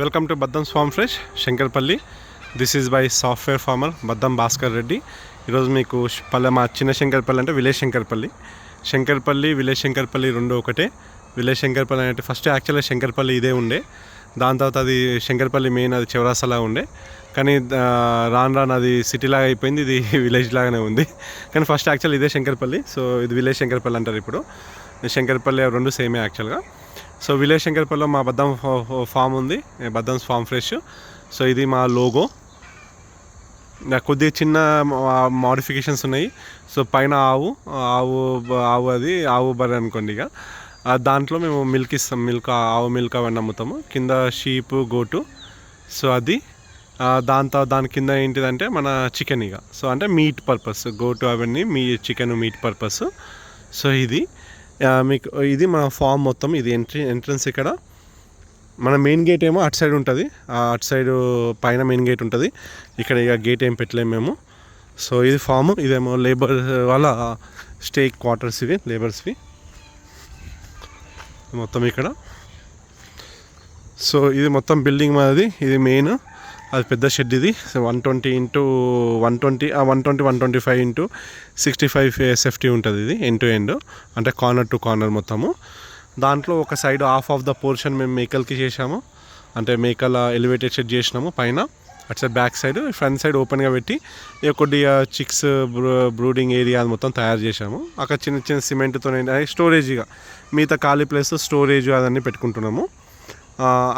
Welcome to Baddam swarm fresh Shankarpalli. This is by software farmer Baddam Bhaskar Reddy. ఈరోజు మీకు పల్లె మా చిన్న శంకర్పల్లి అంటే విలేజ్ శంకర్పల్లి. శంకర్పల్లి విలేజ్ శంకర్పల్లి రెండు ఒకటే. విలేజ్ శంకర్పల్లి అంటే ఫస్ట్ యాక్చువల్గా శంకర్పల్లి ఇదే ఉండే. దాని తర్వాత అది శంకర్పల్లి మెయిన్ అది చివరాసలా ఉండే. కానీ రాను రాను అది సిటీ లాగా అయిపోయింది ఇది విలేజ్ లాగానే ఉంది. కానీ ఫస్ట్ యాక్చువల్ ఇదే శంకర్పల్లి. సో ఇది విలేజ్ శంకర్పల్లి అంటారు ఇప్పుడు. శంకర్పల్లి రెండు సేమే యాక్చువల్గా సో విలేజ్ శంకర్పల్లిలో మా బద్దం ఫామ్ ఉంది. బద్దం ఫామ్ ఫ్రెష్. సో ఇది మా లోగో. నాకు కొద్దిగా చిన్న మాడిఫికేషన్స్ ఉన్నాయి. సో పైన ఆవు ఆవు ఆవు అది ఆవు బర్రె అనుకోండి ఇక. దాంట్లో మేము మిల్క్ ఇస్తాం. మిల్క్ ఆవు మిల్క్ అవన్నీ అమ్ముతాము. కింద షీప్ గోటు సో అది దాంతో దాని కింద ఏంటిదంటే మన చికెన్ ఇక. సో అంటే మీట్ పర్పస్ గోటు అవన్నీ మీ చికెన్ మీట్ పర్పస్ సో ఇది. మీకు ఇది మన ఫామ్ మొత్తం ఇది ఎంట్రీ ఎంట్రన్స్ ఇక్కడ. మన మెయిన్ గేట్ ఏమో అటు సైడ్ ఉంటుంది. ఆ అటు సైడ్ పైన మెయిన్ గేట్ ఉంటుంది. ఇక్కడ ఇక గేట్ ఏం పెట్టలేము మేము. సో ఇది ఫామ్ ఇదేమో లేబర్ వాళ్ళ స్టే క్వార్టర్స్ ఇవి లేబర్స్వి మొత్తం ఇక్కడ. సో ఇది మొత్తం బిల్డింగ్ మాది ఇది మెయిన్. అది పెద్ద షెడ్ ఇది. One twenty into one twenty one twenty one twenty five into sixty five SFT ఉంటుంది ఇది ఎండ్ టు ఎండ్ అంటే కార్నర్ టు కార్నర్ మొత్తము. దాంట్లో ఒక side half of the portion మేము మేకల్కి చేసాము అంటే మేకల ఎలివేటెడ్ షెడ్ చేసినాము పైన. అటు side back side front side ఓపెన్గా పెట్టి ఇక కొద్దిగా చిక్స్ బ్రూడింగ్ ఏరియా అది మొత్తం తయారు చేసాము అక్కడ చిన్న చిన్న సిమెంట్తో స్టోరేజ్గా మిగతా ఖాళీ ప్లేస్ స్టోరేజ్ అదన్నీ పెట్టుకుంటున్నాము.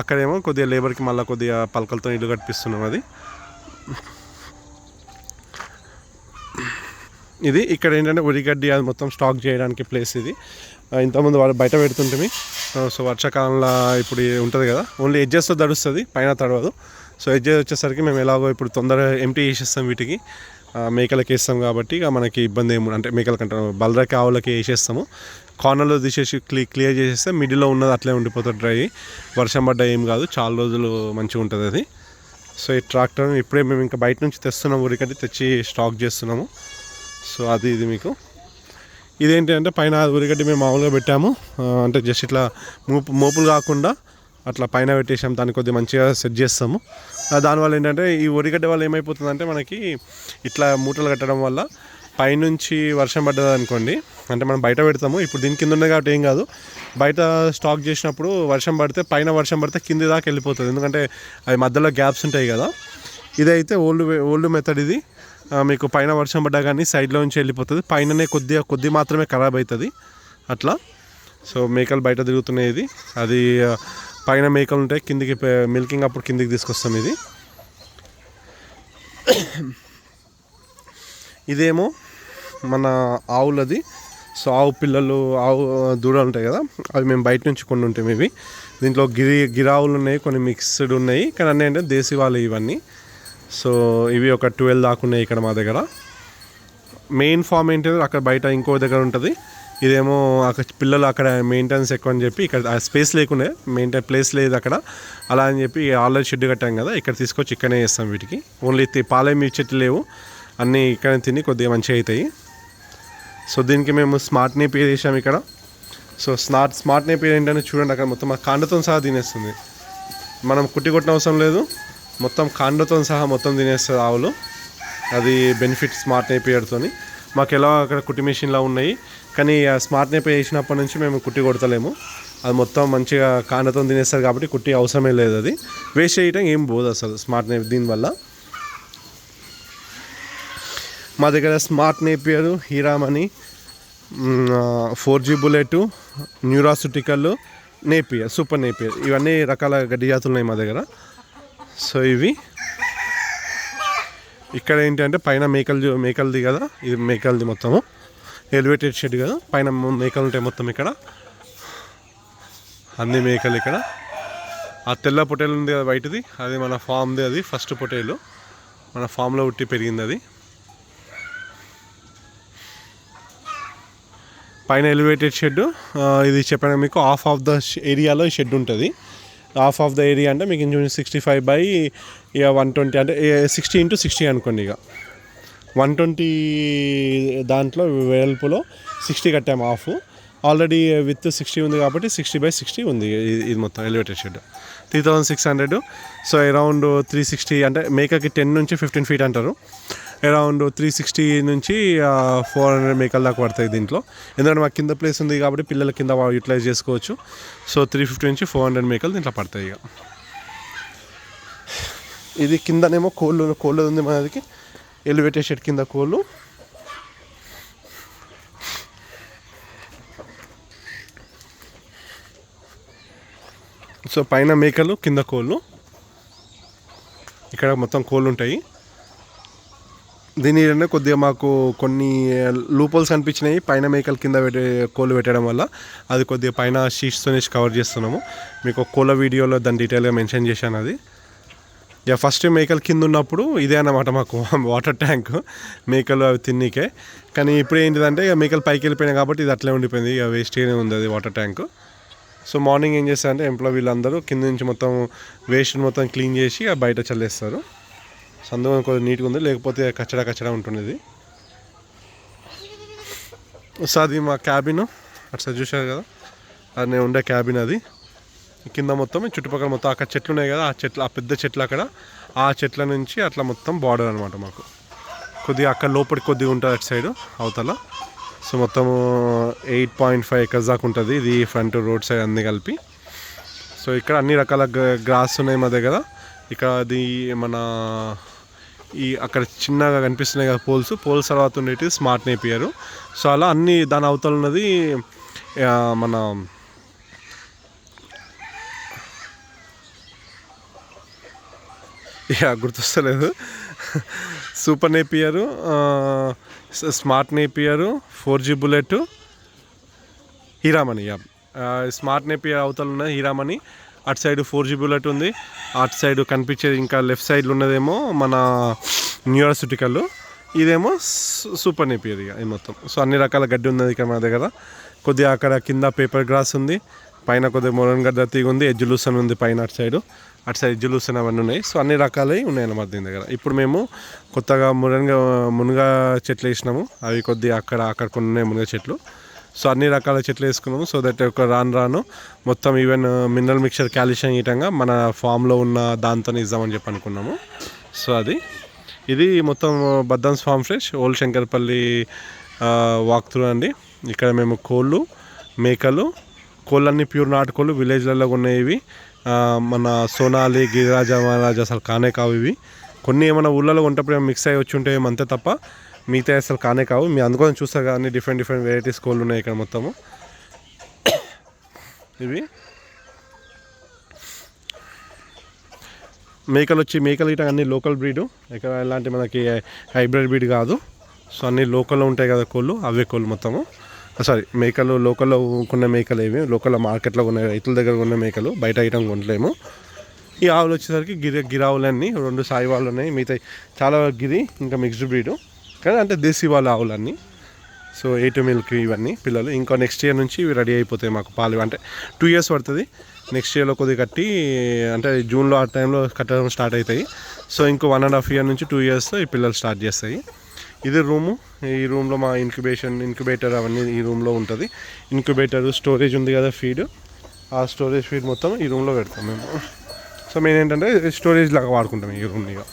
అక్కడేమో కొద్దిగా లేబర్కి మళ్ళీ కొద్దిగా పలకలతో ఇల్లు కట్టిస్తున్నాం అది. ఇది ఇక్కడ ఏంటంటే ఉరిగడ్డి అది మొత్తం స్టాక్ చేయడానికి ప్లేస్ ఇది. ఇంతకుముందు వాళ్ళు బయట పెడుతుంటే సో వర్షాకాలంలో ఇప్పుడు ఉంటుంది కదా. ఓన్లీ ఎడ్జెస్తో తడుస్తుంది పైన తడవదు. సో ఎడ్జెస్ వచ్చేసరికి మేము ఎలాగో ఇప్పుడు తొందరగా ఎంటీ చేసేస్తాం వీటికి. మేకలకి వేస్తాం కాబట్టి ఇక మనకి ఇబ్బంది ఏమి అంటే మేకలకంటే బలరకి ఆవులకి వేసేస్తాము. కార్నర్లో తీసేసి క్లీ క్లియర్ చేసేస్తే మిడిల్లో ఉన్నది అట్లే ఉండిపోతుంది డ్రై. వర్షం పడ్డా ఏం కాదు చాలా రోజులు మంచిగా ఉంటుంది అది. సో ఈ ట్రాక్టర్ ఇప్పుడే మేము ఇంకా బయట నుంచి తెస్తున్నాం ఊరికంటే తెచ్చి స్టాక్ చేస్తున్నాము. సో అది ఇది మీకు. ఇదేంటి అంటే పైన ఉరిగడ్డి మేము మామూలుగా పెట్టాము. అంటే జస్ట్ ఇట్లా మోపు మోపులు కాకుండా అట్లా పైన పెట్టేసాం. దాన్ని కొద్దిగా మంచిగా సెట్ చేస్తాము. దానివల్ల ఏంటంటే ఈ ఉరిగడ్డ వల్ల ఏమైపోతుందంటే మనకి ఇట్లా మూటలు కట్టడం వల్ల పైనుంచి వర్షం పడ్డది అనుకోండి అంటే మనం బయట పెడతాము ఇప్పుడు దీని కింద ఉన్నది కాబట్టి ఏం కాదు. బయట స్టాక్ చేసినప్పుడు వర్షం పడితే పైన వర్షం పడితే కింది దాకా వెళ్ళిపోతుంది. ఎందుకంటే అవి మధ్యలో గ్యాప్స్ ఉంటాయి కదా. ఇదైతే ఓల్డ్ ఓల్డ్ మెథడ్ ఇది. మీకు పైన వర్షం పడ్డా కానీ సైడ్లో నుంచి వెళ్ళిపోతుంది. పైననే కొద్దిగా కొద్ది మాత్రమే ఖరాబ్ అవుతుంది. అట్లా. సో మేకలు బయట తిరుగుతున్నాయి ఇది. అది పైన మేకలు ఉంటాయి కిందికి మిల్కింగ్ అప్పుడు కిందికి తీసుకొస్తాం ఇది. ఇదేమో మన ఆవులది. సో ఆవు పిల్లలు ఆవు దూడలు ఉంటాయి కదా అవి మేము బయట నుంచి కొన్ని ఉంటాయి ఇవి. దీంట్లో గిరి గిరావులు ఉన్నాయి కొన్ని మిక్స్డ్ ఉన్నాయి కానీ అన్నీ అంటే దేశీ వాళ్ళు ఇవన్నీ. సో ఇవి ఒక ట్వెల్వ్ దాకా ఉన్నాయి ఇక్కడ మా దగ్గర. మెయిన్ ఫామ్ ఏంటంటే అక్కడ బయట ఇంకో దగ్గర ఉంటుంది. ఇదేమో అక్కడ పిల్లలు అక్కడ మెయింటెనెన్స్ ఎక్కువ అని చెప్పి ఇక్కడ స్పేస్ లేకుండా మెయింటైన్ ప్లేస్ లేదు అక్కడ. అలా అని చెప్పి ఆల్రెడీ షెడ్ కట్టాం కదా ఇక్కడ తీసుకొచ్చి ఇక్కడనే చేస్తాం వీటికి. ఓన్లీ పాలేమి చెట్లు లేవు. అన్నీ ఇక్కడనే తిని కొద్దిగా మంచిగా అవుతాయి. సో దీనికి మేము స్మార్ట్ నేపియర్ వేసాము ఇక్కడ. సో స్మార్ట్ స్మార్ట్ నేపియర్ ఏంటంటే చూడండి అక్కడ మొత్తం ఆ కాండతో సహా తినేస్తుంది. మనం కుట్టి కొట్టిన అవసరం లేదు. మొత్తం కాండతో సహా మొత్తం తినేస్తుంది ఆవులు. అది బెనిఫిట్ స్మార్ట్ నేపియర్తోని మాకు ఎలా అక్కడ కుట్టి మిషన్లా ఉన్నాయి. కానీ ఆ స్మార్ట్ నేపియర్ వేసినప్పటి నుంచి మేము కుట్టి కొడతలేము. అది మొత్తం మంచిగా కాండతో తినేస్తారు కాబట్టి కుట్టి అవసరమే లేదు అది. వేస్ట్ చేయటం ఏం పోదు అసలు స్మార్ట్ నేప్ దీనివల్ల. మా దగ్గర smart napier Hiramani four G bullet nutraceutical napier super napier. ఇవన్నీ రకాల గడ్డి జాతులు ఉన్నాయి మా దగ్గర. సో ఇవి. ఇక్కడ ఏంటంటే పైన మేకలు మేకలది కదా ఇది మేకలది మొత్తము. ఎలివేటెడ్ షెడ్ కదా పైన మేకలు ఉంటాయి మొత్తం ఇక్కడ. అన్ని మేకలు ఇక్కడ. ఆ తెల్ల పొటేలు ఉంది కదా బయటది అది మన ఫామ్ది అది ఫస్ట్ పొటేలు మన ఫామ్లో ఉట్టి పెరిగింది అది. పైన ఎలివేటెడ్ షెడ్ ఇది చెప్పాను మీకు హాఫ్ ఆఫ్ ద ఏరియాలో షెడ్ ఉంటుంది. హాఫ్ ఆఫ్ ద ఏరియా అంటే మీకు ఇంచుమించు సిక్స్టీ ఫైవ్ బై ఇక వన్ ట్వంటీ అంటే సిక్స్టీ ఇంటూ సిక్స్టీ అనుకోండి ఇక. వన్ ట్వంటీ దాంట్లో వెడల్పులో సిక్స్టీ కట్టాము హాఫ్ ఆల్రెడీ విత్ సిక్స్టీ ఉంది కాబట్టి సిక్స్టీ బై సిక్స్టీ ఉంది ఇది- మొత్తం elevated shed three thousand six hundred so around three sixty అంటే మేకకి టెన్ నుంచి ఫిఫ్టీన్ ఫీట్ అంటారు. అరౌండ్ త్రీ సిక్స్టీ నుంచి ఫోర్ హండ్రెడ్ మేకల దాకా పడతాయి దీంట్లో. ఎందుకంటే మాకు కింద ప్లేస్ ఉంది కాబట్టి పిల్లల కింద యూటిలైజ్ చేసుకోవచ్చు. సో త్రీ ఫిఫ్టీ నుంచి ఫోర్ హండ్రెడ్ మేకలు దీంట్లో పడతాయి ఇక. ఇది కిందనేమో కోళ్ళు కోళ్ళు ఉంది మనకి ఎలివేటెడ్ షెడ్ కింద కోళ్ళు. సో పైన మేకలు కింద కోళ్ళు. ఇక్కడ మొత్తం కోళ్ళు ఉంటాయి దీని ఏంటంటే కొద్దిగా మాకు కొన్ని లూపోల్స్ అనిపించినాయి పైన మేకలు కింద పెట్టే కోళ్ళు పెట్టడం వల్ల అది కొద్దిగా పైన షీట్స్తోనే కవర్ చేస్తున్నాము. మీకు కోళ్ళ వీడియోలో దాని డీటెయిల్గా మెన్షన్ చేశాను అది. ఇక ఫస్ట్ మేకలు కింద ఉన్నప్పుడు ఇదే అన్నమాట మాకు వాటర్ ట్యాంక్ మేకలు అవి తిన్నీకే. కానీ ఇప్పుడు ఏంటిదంటే ఇక మేకలు పైకి వెళ్ళిపోయినాయి కాబట్టి ఇది అట్లే ఉండిపోయింది. ఇక వేస్ట్గానే ఉంది అది వాటర్ ట్యాంక్ సో మార్నింగ్ ఏం చేస్తారంటే ఎంప్లాయ్ వీళ్ళందరూ కింద నుంచి మొత్తం వేస్ట్ మొత్తం క్లీన్ చేసి బయట చల్లేస్తారు. సో అందువల్ల కొంచెం నీట్గా ఉంది. లేకపోతే కచ్చడా కచ్చడా ఉంటుండేది. సో అది మా క్యాబిన్. అటు చూశారు కదా? అది నేను ఉండే క్యాబిన్ అది. కింద మొత్తం చుట్టుపక్కల మొత్తం అక్కడ చెట్లు ఉన్నాయి కదా? ఆ చెట్లు ఆ పెద్ద చెట్లు అక్కడ. ఆ చెట్ల నుంచి అట్లా మొత్తం బార్డర్ అనమాట మాకు. కొద్దిగా అక్కడ లోపలికి కొద్దిగా ఉంటుంది అటు సైడ్ అవతల. సో మొత్తం ఎయిట్ పాయింట్ ఫైవ్ ఎకర్స్ దాకా ఉంటుంది. ఇది ఫ్రంట్ రోడ్ సైడ్ అన్నీ కలిపి. సో ఇక్కడ అన్ని రకాల గ్రాస్ ఉన్నాయి మా దగ్గర. ఇక్కడ అది మన ఈ అక్కడ చిన్నగా కనిపిస్తున్నాయి కదా పోల్స్ పోల్స్ తర్వాత ఉండేవి స్మార్ట్ నేపియర్. సో అలా అన్ని దాని అవతల ఉన్నది మన గుర్తొస్తలేదు. Super napier smart napier four G bullet Hiramani yeah. Smart napier అవతల ఉన్న హీరామణి అటు సైడ్ ఫోర్ జీ బుల్లెట్ ఉంది. అటు సైడ్ కనిపించేది ఇంకా లెఫ్ట్ సైడ్లో ఉన్నదేమో మన న్యూయార్సిటికల్ ఇదేమో సూపర్ నేపియర్ ఇక ఇది మొత్తం. సో అన్ని రకాల గడ్డి ఉన్నది ఇక్కడ మన దగ్గర. కొద్దిగా అక్కడ కింద పేపర్ గ్రాస్ ఉంది. పైన కొద్దిగా మొరన్ గడ్డ తీగ ఉంది. ఎజ్జులూసన్ ఉంది పైన అటు సైడ్. అటు సైడ్ ఎజ్జులూసన్ అవన్నీ ఉన్నాయి. సో అన్ని రకాలవి ఉన్నాయి అన్నమాట దీని దగ్గర. ఇప్పుడు మేము కొత్తగా మునగ మునగ చెట్లు వేసినాము. అవి కొద్దిగా అక్కడ అక్కడ కొన్ని ఉన్నాయి మునగ చెట్లు. సో అన్ని రకాల చెట్లు వేసుకున్నాము. సో దట్ ఒక రాను రాను మొత్తం ఈవెన్ మినరల్ మిక్చర్ క్యాల్షియం ఈటంగా మన ఫామ్లో ఉన్న దాంతోనే ఇద్దామని చెప్పి అనుకున్నాము. సో అది. ఇది మొత్తం Baddam's farm fresh old Shankarpalli walk through అండి. ఇక్కడ మేము కోళ్ళు మేకలు కోళ్ళన్నీ ప్యూర్ నాటుకోళ్ళు విలేజ్లలో ఉన్నాయి ఇవి మన సోనాలి గిరిరాజ మహారాజ అసలు కానే కావు ఇవి. కొన్ని ఏమైనా ఊళ్ళలో ఉంటప్పుడు మిక్స్ అయ్యి వచ్చి ఉంటే అంతే తప్ప మిగతా అసలు కానే కావు. మీ అందుకోసం చూస్తారు కానీ డిఫరెంట్ డిఫరెంట్ వెరైటీస్ కోళ్ళు ఉన్నాయి ఇక్కడ మొత్తము. ఇవి. మేకలు వచ్చి మేకలు ఇట అన్ని లోకల్ బ్రీడ్ ఇక్కడ ఎలాంటి మనకి హైబ్రిడ్ బ్రీడ్ కాదు. సో అన్ని లోకల్లో ఉంటాయి కదా కోళ్ళు అవే కోళ్ళు మొత్తము. సారీ మేకలు లోకల్లో కొన్న మేకలు ఏవి లోకల్ మార్కెట్లో ఉన్న రైతుల దగ్గర ఉన్న మేకలు. బయట ఐటమ్ కొనలేము. ఈ ఆవులు వచ్చేసరికి గిరి గిరావులన్నీ రెండు సాయి వాళ్ళు ఉన్నాయి. మిగతా చాలా గిరి ఇంకా మిక్స్డ్ బ్రీడ్ కానీ అంటే దేశీ వాళ్ళ ఆవులన్నీ. సో ఎయిట్ మిల్క్ ఇవన్నీ పిల్లలు. ఇంకా నెక్స్ట్ ఇయర్ నుంచి ఇవి రెడీ అయిపోతాయి మాకు పాలు. అంటే టూ ఇయర్స్ పడుతుంది. నెక్స్ట్ ఇయర్లో కొద్దిగా కట్టి అంటే జూన్లో ఆ టైంలో కట్టడం స్టార్ట్ అవుతాయి. సో ఇంకో వన్ అండ్ హాఫ్ ఇయర్ నుంచి టూ ఇయర్స్తో ఈ పిల్లలు స్టార్ట్ చేస్తాయి. ఇది రూము. ఈ రూమ్లో మా ఇంక్యుబేషన్ ఇంక్యుబేటర్ అవన్నీ ఈ రూమ్లో ఉంటుంది. ఇంక్యుబేటర్ స్టోరేజ్ ఉంది కదా ఫీడ్ ఆ స్టోరేజ్ ఫీడ్ మొత్తం ఈ రూమ్లో పెడతాం మేము. సో మేము ఏంటంటే స్టోరేజ్ లాగా వాడుకుంటాం ఈ రూమ్ని ఇక.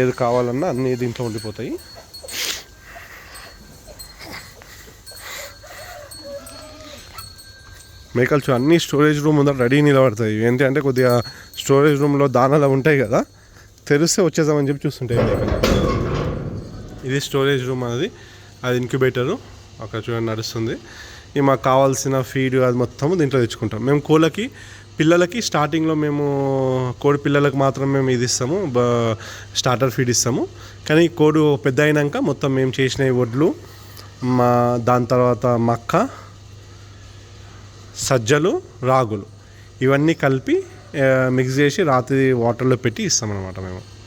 ఏది కావాలన్నా అన్నీ దీంట్లో ఉండిపోతాయి. మేకలు అన్ని స్టోరేజ్ రూమ్ ఉందా రెడీ నిలబడతాయి. ఏంటి అంటే కొద్దిగా స్టోరేజ్ రూమ్లో దానాలు ఉంటాయి కదా తెరిస్తే వచ్చేద్దామని చెప్పి చూస్తుంటాయి ఇది స్టోరేజ్ రూమ్ అనేది అది ఇంక్యుబేటరు అక్కడ చూడండి నడుస్తుంది. ఇవి మాకు కావాల్సిన ఫీడ్ అది మొత్తం దీంట్లో తెచ్చుకుంటాం. మేము కోళ్ళకి పిల్లలకి స్టార్టింగ్లో మేము కోడి పిల్లలకు మాత్రం మేము ఇది ఇస్తాము బ- స్టార్టర్ ఫీడ్ ఇస్తాము. కానీ కోడి పెద్ద అయినాక మొత్తం మేము చేసిన వడ్లు మా దాని తర్వాత మక్క సజ్జలు రాగులు. ఇవన్నీ కలిపి మిక్స్ చేసి రాత్రి వాటర్లో పెట్టి ఇస్తామన్నమాట మేము.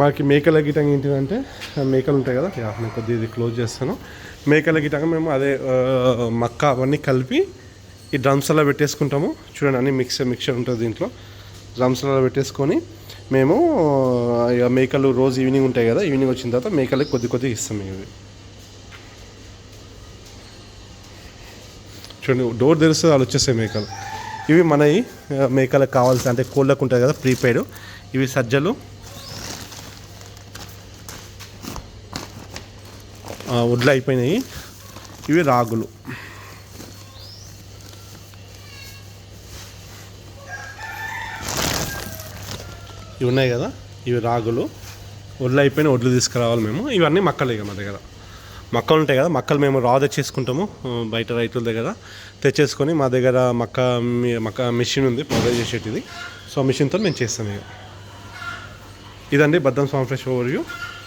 మాకు మేకల గిటంగా ఏంటిదంటే మేకలు ఉంటాయి కదా? నేను కొద్దిగా ఇది క్లోజ్ చేస్తాను. మేకల గిటంగా మేము అదే మక్క అవన్నీ కలిపి ఈ డ్రమ్స్లో పెట్టేసుకుంటాము. చూడండి అన్ని మిక్సర్ మిక్చర్ ఉంటుంది దీంట్లో. డ్రమ్స్లో పెట్టేసుకొని మేము ఇక మేకలు రోజు ఈవినింగ్ ఉంటాయి కదా ఈవినింగ్ వచ్చిన తర్వాత మేకలకి కొద్ది కొద్దిగా ఇస్తాం ఇవి. చూడండి డోర్ తెరిస్తే వాళ్ళు వచ్చేస్తాయి మేకలు. ఇవి మనవి మేకలకు కావాల్సిన అంటే కోళ్ళకు ఉంటుంది కదా ప్రీపెయిడ్ ఇవి సజ్జలు వడ్లు అయిపోయినాయి. ఇవి రాగులు. ఇవి ఉన్నాయి కదా? ఇవి రాగులు. వడ్లు అయిపోయిన వడ్లు తీసుకురావాలి మేము. ఇవన్నీ మక్కలు ఇక మా దగ్గర. మక్కలు ఉంటాయి కదా మక్కలు మేము రా తెచ్చేసుకుంటాము బయట రైతుల దగ్గర. తెచ్చేసుకొని మా దగ్గర మక్క మీ- మక్క మిషన్ ఉంది పౌడర్ చేసేటిది. సో ఆ మిషన్తో మేము చేస్తాం ఇక. ఇదండి బద్దం స్వామి ఫ్రెష్ ఓవర్